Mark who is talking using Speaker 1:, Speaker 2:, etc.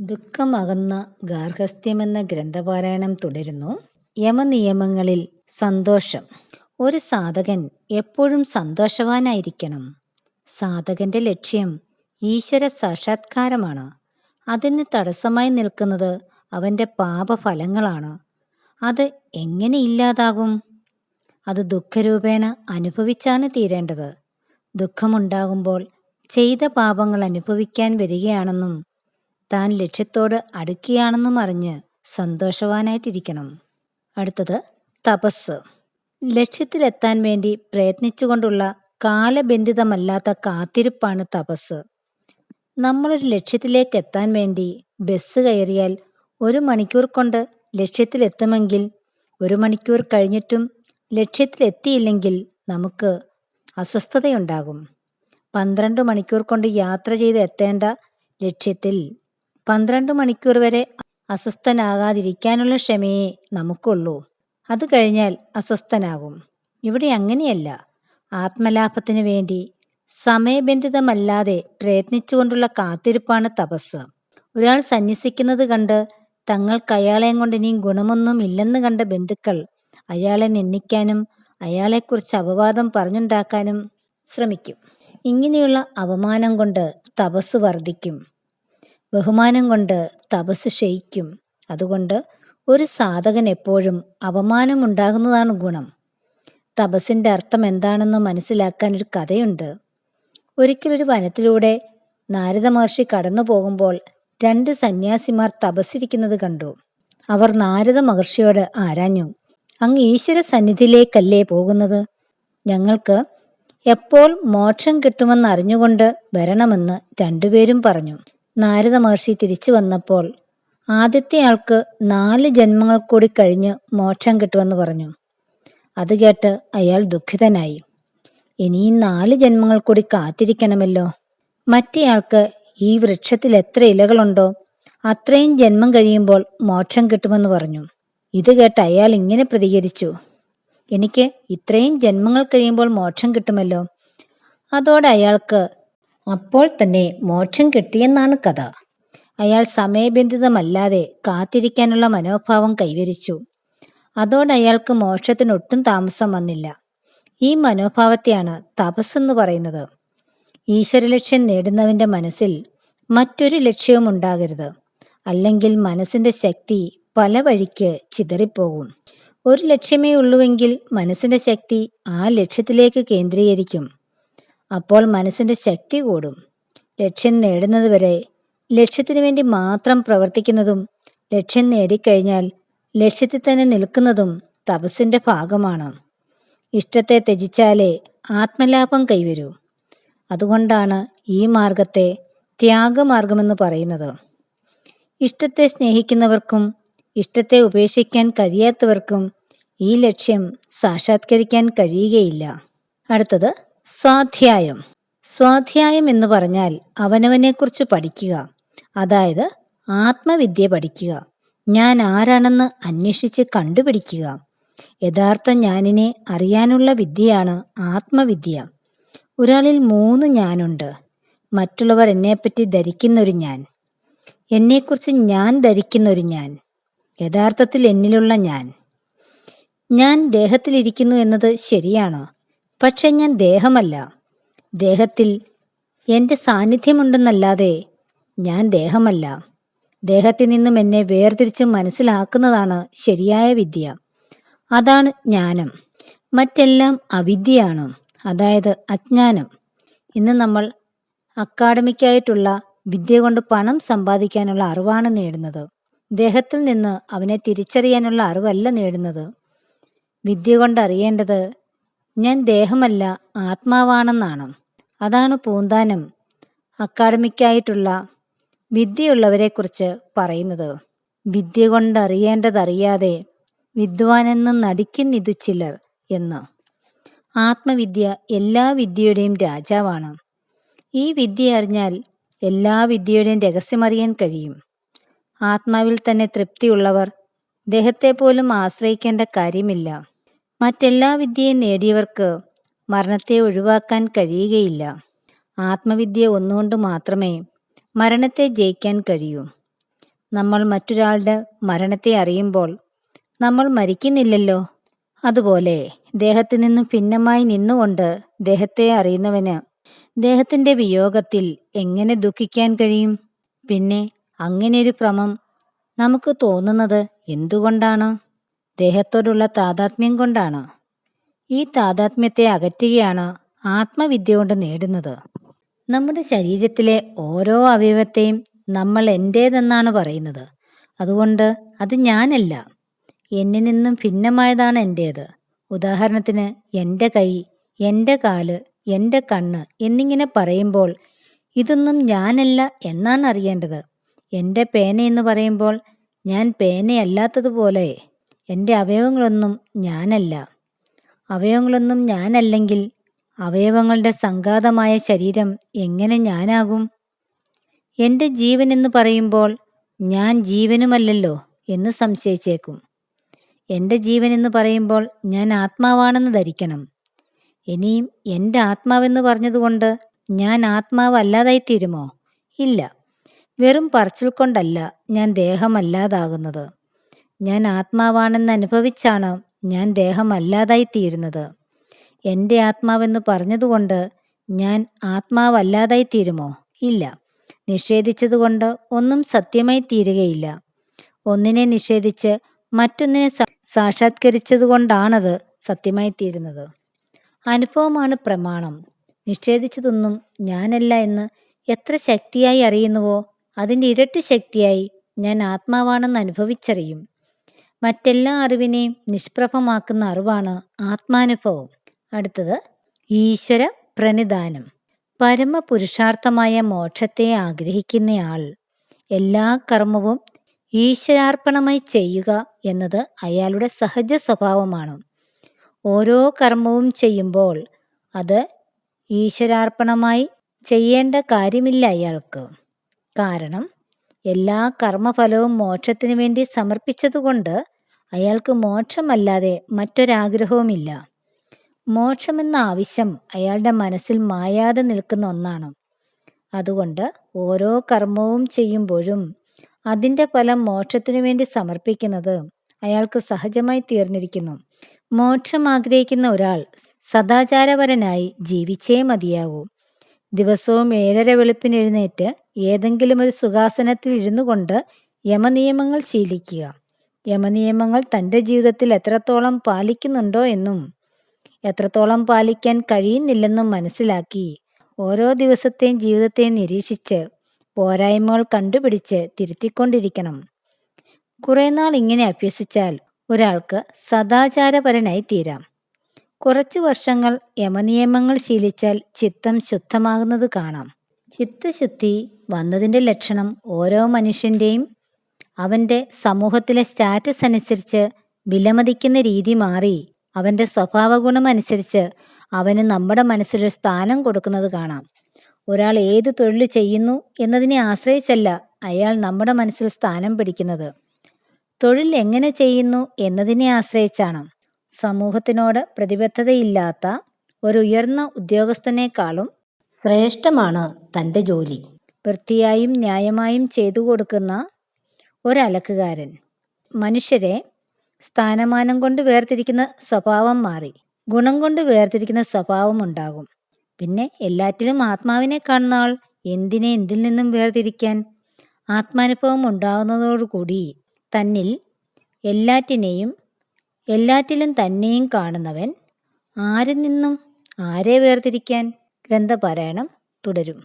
Speaker 1: ദുഃഖമകന്ന ഗാർഹസ്ഥ്യമെന്ന ഗ്രന്ഥപാരായണം തുടരുന്നു. യമനിയമങ്ങളിൽ സന്തോഷം. ഒരു സാധകൻ എപ്പോഴും സന്തോഷവാനായിരിക്കണം. സാധകന്റെ ലക്ഷ്യം ഈശ്വര സാക്ഷാത്കാരമാണ്. അതിന് തടസ്സമായി നിൽക്കുന്നത് അവന്റെ പാപഫലങ്ങളാണ്. അത് എങ്ങനെ ഇല്ലാതാകും? അത് ദുഃഖരൂപേണ അനുഭവിച്ചാണ് തീരേണ്ടത്. ദുഃഖമുണ്ടാകുമ്പോൾ ചെയ്ത പാപങ്ങൾ അനുഭവിക്കാൻ വരികയാണെന്നും താൻ ലക്ഷ്യത്തോട് അടുക്കുകയാണെന്നും അറിഞ്ഞ് സന്തോഷവാനായിട്ടിരിക്കണം. അടുത്തത് തപസ് ലക്ഷ്യത്തിലെത്താൻ വേണ്ടി പ്രയത്നിച്ചുകൊണ്ടുള്ള കാലബന്ധിതമല്ലാത്ത കാത്തിരിപ്പാണ് തപസ് നമ്മളൊരു ലക്ഷ്യത്തിലേക്ക് എത്താൻ വേണ്ടി ബസ് കയറിയാൽ ഒരു മണിക്കൂർ കൊണ്ട് ലക്ഷ്യത്തിലെത്തുമെങ്കിൽ ഒരു മണിക്കൂർ കഴിഞ്ഞിട്ടും ലക്ഷ്യത്തിലെത്തിയില്ലെങ്കിൽ നമുക്ക് അസ്വസ്ഥതയുണ്ടാകും. പന്ത്രണ്ട് മണിക്കൂർ കൊണ്ട് യാത്ര ചെയ്ത് എത്തേണ്ട ലക്ഷ്യത്തിൽ പന്ത്രണ്ട് മണിക്കൂർ വരെ അസ്വസ്ഥനാകാതിരിക്കാനുള്ള ക്ഷമയെ നമുക്കുള്ളൂ. അത് കഴിഞ്ഞാൽ അസ്വസ്ഥനാകും. ഇവിടെ അങ്ങനെയല്ല. ആത്മലാഭത്തിനു വേണ്ടി സമയബന്ധിതമല്ലാതെ പ്രയത്നിച്ചുകൊണ്ടുള്ള കാത്തിരിപ്പാണ് തപസ്. ഒരാൾ സന്യസിക്കുന്നത് കണ്ട് തങ്ങൾക്ക് അയാളെയും കൊണ്ട് ഇനിയും ഗുണമൊന്നും ഇല്ലെന്ന് കണ്ട ബന്ധുക്കൾ അയാളെ നിന്ദിക്കാനും അയാളെക്കുറിച്ച് അപവാദം പറഞ്ഞുണ്ടാക്കാനും ശ്രമിക്കും. ഇങ്ങനെയുള്ള അപമാനം കൊണ്ട് തപസ് വർദ്ധിക്കും. ബഹുമാനം കൊണ്ട് തപസ് ക്ഷയിക്കും. അതുകൊണ്ട് ഒരു സാധകൻ എപ്പോഴും അപമാനം ഉണ്ടാകുന്നതാണ് ഗുണം. തപസ്സിന്റെ അർത്ഥം എന്താണെന്ന് മനസ്സിലാക്കാൻ ഒരു കഥയുണ്ട്. ഒരിക്കലൊരു വനത്തിലൂടെ നാരദ മഹർഷി കടന്നു പോകുമ്പോൾ രണ്ട് സന്യാസിമാർ തപസ്സിരിക്കുന്നത് കണ്ടു. അവർ നാരദ മഹർഷിയോട് ആരാഞ്ഞു അങ്ങ് ഈശ്വര സന്നിധിയിലേക്കല്ലേ പോകുന്നത്? ഞങ്ങൾക്ക് എപ്പോൾ മോക്ഷം കിട്ടുമെന്ന് അറിഞ്ഞുകൊണ്ട് വരണമെന്ന് രണ്ടുപേരും പറഞ്ഞു. നാരദ മഹർഷി തിരിച്ചു വന്നപ്പോൾ ആദ്യത്തെ ആൾക്ക് നാല് ജന്മങ്ങൾ കൂടി കഴിഞ്ഞ് മോക്ഷം കിട്ടുമെന്ന് പറഞ്ഞു. അത് കേട്ട് അയാൾ ദുഃഖിതനായി. ഇനിയും നാല് ജന്മങ്ങൾ കൂടി കാത്തിരിക്കണമല്ലോ. മറ്റേയാൾക്ക് ഈ വൃക്ഷത്തിൽ എത്ര ഇലകളുണ്ടോ അത്രയും ജന്മം കഴിയുമ്പോൾ മോക്ഷം കിട്ടുമെന്ന് പറഞ്ഞു. ഇത് കേട്ട് അയാൾ ഇങ്ങനെ പ്രതികരിച്ചു. എനിക്ക് ഇത്രയും ജന്മങ്ങൾ കഴിയുമ്പോൾ മോക്ഷം കിട്ടുമല്ലോ. അതോടെ അയാൾക്ക് അപ്പോൾ തന്നെ മോക്ഷം കിട്ടിയെന്നാണ് കഥ. അയാൾ സമയബന്ധിതമല്ലാതെ കാത്തിരിക്കാനുള്ള മനോഭാവം കൈവരിച്ചു. അതോടെ അയാൾക്ക് മോക്ഷത്തിന് ഒട്ടും താമസം വന്നില്ല. ഈ മനോഭാവത്തെയാണ് തപസ്സെന്ന് പറയുന്നത്. ഈശ്വരലക്ഷ്യം നേടുന്നവന്റെ മനസ്സിൽ മറ്റൊരു ലക്ഷ്യവും ഉണ്ടാകരുത്. അല്ലെങ്കിൽ മനസ്സിന്റെ ശക്തി പല വഴിക്ക് ചിതറിപ്പോകും. ഒരു ലക്ഷ്യമേ ഉള്ളുവെങ്കിൽ മനസ്സിന്റെ ശക്തി ആ ലക്ഷ്യത്തിലേക്ക് കേന്ദ്രീകരിക്കും. അപ്പോൾ മനസ്സിന്റെ ശക്തി കൂടും. ലക്ഷ്യം നേടുന്നതുവരെ ലക്ഷ്യത്തിനു വേണ്ടി മാത്രം പ്രവർത്തിക്കുന്നതും ലക്ഷ്യം നേടിക്കഴിഞ്ഞാൽ ലക്ഷ്യത്തിൽ തന്നെ നിൽക്കുന്നതും തപസ്സിന്റെ ഭാഗമാണ്. ഇഷ്ടത്തെ ത്യജിച്ചാലേ ആത്മലാഭം കൈവരൂ. അതുകൊണ്ടാണ് ഈ മാർഗത്തെ ത്യാഗമാർഗമെന്ന് പറയുന്നത്. ഇഷ്ടത്തെ സ്നേഹിക്കുന്നവർക്കും ഇഷ്ടത്തെ ഉപേക്ഷിക്കാൻ കഴിയാത്തവർക്കും ഈ ലക്ഷ്യം സാക്ഷാത്കരിക്കാൻ കഴിയുകയില്ല. അടുത്തത് സ്വാധ്യായം. സ്വാധ്യായം എന്ന് പറഞ്ഞാൽ അവനവനെക്കുറിച്ച് പഠിക്കുക. അതായത് ആത്മവിദ്യ പഠിക്കുക. ഞാൻ ആരാണെന്ന് അന്വേഷിച്ച് കണ്ടുപിടിക്കുക. യഥാർത്ഥ ഞാനിനെ അറിയാനുള്ള വിദ്യയാണ് ആത്മവിദ്യ. ഒരാളിൽ മൂന്ന് ഞാനുണ്ട്. മറ്റുള്ളവർ എന്നെപ്പറ്റി ധരിക്കുന്നൊരു ഞാൻ. എന്നെക്കുറിച്ച് ഞാൻ ധരിക്കുന്നൊരു ഞാൻ. യഥാർത്ഥത്തിൽ എന്നിലുള്ള ഞാൻ. ഞാൻ ദേഹത്തിലിരിക്കുന്നു എന്നത് ശരിയാണ്? പക്ഷെ ഞാൻ ദേഹമല്ല. ദേഹത്തിൽ എന്റെ സാന്നിധ്യമുണ്ടെന്നല്ലാതെ ഞാൻ ദേഹമല്ല. ദേഹത്തിൽ നിന്നും എന്നെ വേർതിരിച്ച് മനസ്സിലാക്കുന്നതാണ് ശരിയായ വിദ്യ. അതാണ് ജ്ഞാനം. മറ്റെല്ലാം അവിദ്യയാണ് അതായത് അജ്ഞാനം. ഇന്ന് നമ്മൾ അക്കാഡമിക്കായിട്ടുള്ള വിദ്യ കൊണ്ട് പണം സമ്പാദിക്കാനുള്ള അറിവാണ് നേടുന്നത്. ദേഹത്തിൽ നിന്ന് അവനെ തിരിച്ചറിയാനുള്ള അറിവല്ല നേടുന്നത്. വിദ്യ കൊണ്ട് അറിയേണ്ടത് ഞാൻ ദേഹമല്ല ആത്മാവാണെന്നാണ്. അതാണ് പൂന്താനം. അക്കാഡമിക്കായിട്ടുള്ള വിദ്യയുള്ളവരെക്കുറിച്ച് പറയുന്നത്. വിദ്യ കൊണ്ടറിയേണ്ടതറിയാതെ വിദ്വാനെന്ന് നടിക്കുന്നിതു ചിലർ എന്ന്. ആത്മവിദ്യ എല്ലാ വിദ്യയുടെയും രാജാവാണ്. ഈ വിദ്യ അറിഞ്ഞാൽ എല്ലാ വിദ്യയുടെയും രഹസ്യമറിയാൻ കഴിയും. ആത്മാവിൽ തന്നെ തൃപ്തിയുള്ളവർ ദേഹത്തെ പോലും ആശ്രയിക്കേണ്ട കാര്യമില്ല. മറ്റെല്ലാ വിദ്യയും നേടിയവർക്ക് മരണത്തെ ഒഴിവാക്കാൻ കഴിയുകയില്ല. ആത്മവിദ്യ ഒന്നുകൊണ്ട് മാത്രമേ മരണത്തെ ജയിക്കാൻ കഴിയൂ. നമ്മൾ മറ്റൊരാളുടെ മരണത്തെ അറിയുമ്പോൾ നമ്മൾ മരിക്കുന്നില്ലല്ലോ. അതുപോലെ ദേഹത്തിൽ നിന്നും ഭിന്നമായി നിന്നുകൊണ്ട് ദേഹത്തെ അറിയുന്നവന് ദേഹത്തിന്റെ വിയോഗത്തിൽ എങ്ങനെ ദുഃഖിക്കാൻ കഴിയും? പിന്നെ അങ്ങനെയൊരു ഭ്രമം നമുക്ക് തോന്നുന്നത് എന്തുകൊണ്ടാണ്? ദേഹത്തോടുള്ള താതാത്മ്യം കൊണ്ടാണ്. ഈ താതാത്മ്യത്തെ അകറ്റുകയാണ് ആത്മവിദ്യ കൊണ്ട് നേടുന്നത്. നമ്മുടെ ശരീരത്തിലെ ഓരോ അവയവത്തെയും നമ്മൾ എന്റേതെന്നാണ് പറയുന്നത്. അതുകൊണ്ട് അത് ഞാനല്ല. എന്നിൽ നിന്നും ഭിന്നമായതാണ് എന്റേത് ഉദാഹരണത്തിന് എന്റെ കൈ എന്റെ കാൽ എന്റെ കണ്ണ് എന്നിങ്ങനെ പറയുമ്പോൾ ഇതൊന്നും ഞാനല്ല എന്നാണ് അറിയേണ്ടത്. എന്റെ പേന എന്ന് പറയുമ്പോൾ ഞാൻ പേനയല്ലാത്തതുപോലെ. എന്റെ അവയവങ്ങളൊന്നും ഞാനല്ല. അവയവങ്ങളൊന്നും ഞാനല്ലെങ്കിൽ അവയവങ്ങളുടെ സംഘാതമായ ശരീരം എങ്ങനെ ഞാനാകും? എന്റെ ജീവൻ എന്ന് പറയുമ്പോൾ ഞാൻ ജീവനുമല്ലല്ലോ എന്ന് സംശയിച്ചേക്കും. എന്റെ ജീവൻ എന്ന് പറയുമ്പോൾ ഞാൻ ആത്മാവാണെന്ന് ധരിക്കണം. ഇനിയും എന്റെ ആത്മാവെന്ന് പറഞ്ഞതുകൊണ്ട് ഞാൻ ആത്മാവല്ലാതായി തീരുമോ ഇല്ല. വെറും പറച്ചിൽ കൊണ്ടല്ല ഞാൻ ദേഹമല്ലാതാകുന്നത്. ഞാൻ ആത്മാവാണെന്ന് അനുഭവിച്ചാണ് ഞാൻ ദേഹമല്ലാതായി തീരുന്നത് എന്റെ ആത്മാവെന്ന് പറഞ്ഞതുകൊണ്ട് ഞാൻ ആത്മാവല്ലാതായി തീരുമോ ഇല്ല. നിഷേധിച്ചതുകൊണ്ട് ഒന്നും സത്യമായി തീരുകയില്ല ഒന്നിനെ നിഷേധിച്ച് മറ്റൊന്നിനെ സാക്ഷാത്കരിച്ചതുകൊണ്ടാണത് സത്യമായി തീരുന്നത് അനുഭവമാണ് പ്രമാണം. നിഷേധിച്ചതൊന്നും ഞാനല്ല എന്ന് എത്ര ശക്തിയായി അറിയുന്നുവോ അതിന്റെ ഇരട്ടി ശക്തിയായി ഞാൻ ആത്മാവാണെന്ന് അനുഭവിച്ചറിയും. മറ്റെല്ലാ അറിവിനെയും നിഷ്പ്രഭമാക്കുന്ന അറിവാണ് ആത്മാനുഭവം. അടുത്തത് ഈശ്വര പ്രണിധാനം പരമപുരുഷാർത്ഥമായ മോക്ഷത്തെ ആഗ്രഹിക്കുന്നയാൾ എല്ലാ കർമ്മവും ഈശ്വരാർപ്പണമായി ചെയ്യുക എന്നത് അയാളുടെ സഹജ സ്വഭാവമാണ്. ഓരോ കർമ്മവും ചെയ്യുമ്പോൾ അത് ഈശ്വരാർപ്പണമായി ചെയ്യേണ്ട കാര്യമില്ല അയാൾക്ക്. കാരണം എല്ലാ കർമ്മഫലവും മോക്ഷത്തിനു വേണ്ടി സമർപ്പിച്ചതുകൊണ്ട് അയാൾക്ക് മോക്ഷമല്ലാതെ മറ്റൊരാഗ്രഹവുമില്ല. മോക്ഷമെന്ന ആവശ്യം അയാളുടെ മനസ്സിൽ മായാതെ നിൽക്കുന്ന ഒന്നാണ്. അതുകൊണ്ട് ഓരോ കർമ്മവും ചെയ്യുമ്പോഴും അതിന്റെ ഫലം മോക്ഷത്തിനു വേണ്ടി സമർപ്പിക്കുന്നത് അയാൾക്ക് സഹജമായി തീർന്നിരിക്കുന്നു. മോക്ഷം ആഗ്രഹിക്കുന്ന ഒരാൾ സദാചാരപരനായി ജീവിച്ചേ മതിയാകൂ. ദിവസവും ഏഴര വെളുപ്പിന് എഴുന്നേറ്റ് ഏതെങ്കിലും ഒരു സുഖാസനത്തിൽ ഇരുന്നു കൊണ്ട് യമനിയമങ്ങൾ ശീലിക്കുക. യമനിയമങ്ങൾ തന്റെ ജീവിതത്തിൽ എത്രത്തോളം പാലിക്കുന്നുണ്ടോ എന്നും എത്രത്തോളം പാലിക്കാൻ കഴിയുന്നില്ലെന്നും മനസ്സിലാക്കി ഓരോ ദിവസത്തെയും ജീവിതത്തെ നിരീക്ഷിച്ച് പോരായ്മകൾ കണ്ടുപിടിച്ച് തിരുത്തിക്കൊണ്ടിരിക്കണം. കുറെ നാൾ ഇങ്ങനെ അഭ്യസിച്ചാൽ ഒരാൾക്ക് സദാചാരപരനായി തീരാം. കുറച്ചു വർഷങ്ങൾ യമനിയമങ്ങൾ ശീലിച്ചാൽ ചിത്തം ശുദ്ധമാകുന്നത് കാണാം. ചിത്തശുദ്ധി വന്നതിന്റെ ലക്ഷണം ഓരോ മനുഷ്യന്റെയും അവന്റെ സമൂഹത്തിലെ സ്റ്റാറ്റസ് അനുസരിച്ച് വിലമതിക്കുന്ന രീതി മാറി അവന്റെ സ്വഭാവ ഗുണമനുസരിച്ച് അവന് നമ്മുടെ മനസ്സിലൊരു സ്ഥാനം കൊടുക്കുന്നത് കാണാം. ഒരാൾ ഏത് തൊഴിൽ ചെയ്യുന്നു എന്നതിനെ ആശ്രയിച്ചല്ല അയാൾ നമ്മുടെ മനസ്സിൽ സ്ഥാനം പിടിക്കുന്നത്. തൊഴിൽ എങ്ങനെ ചെയ്യുന്നു എന്നതിനെ ആശ്രയിച്ചാണ്. സമൂഹത്തിനോട് പ്രതിബദ്ധതയില്ലാത്ത ഒരു ഉയർന്ന ഉദ്യോഗസ്ഥനേക്കാളും ശ്രേഷ്ഠമാണ് തന്റെ ജോലി. വൃത്തിയായും ന്യായമായും ചെയ്തു കൊടുക്കുന്ന ഒരലക്കുകാരൻ. മനുഷ്യരെ സ്ഥാനമാനം കൊണ്ട് വേർതിരിക്കുന്ന സ്വഭാവം മാറി ഗുണം കൊണ്ട് വേർതിരിക്കുന്ന സ്വഭാവം ഉണ്ടാകും. പിന്നെ എല്ലാറ്റിലും ആത്മാവിനെ കാണുന്ന ആൾ എന്തിനെ എന്തിൽ നിന്നും വേർതിരിക്കാൻ ആത്മാനുഭവം ഉണ്ടാകുന്നതോടുകൂടി തന്നിൽ എല്ലാറ്റിനെയും എല്ലാറ്റിലും തന്നെയും കാണുന്നവൻ ആരിൽ നിന്നും ആരെ വേർതിരിക്കാൻ ഗ്രന്ഥപാരായണം തുടരും.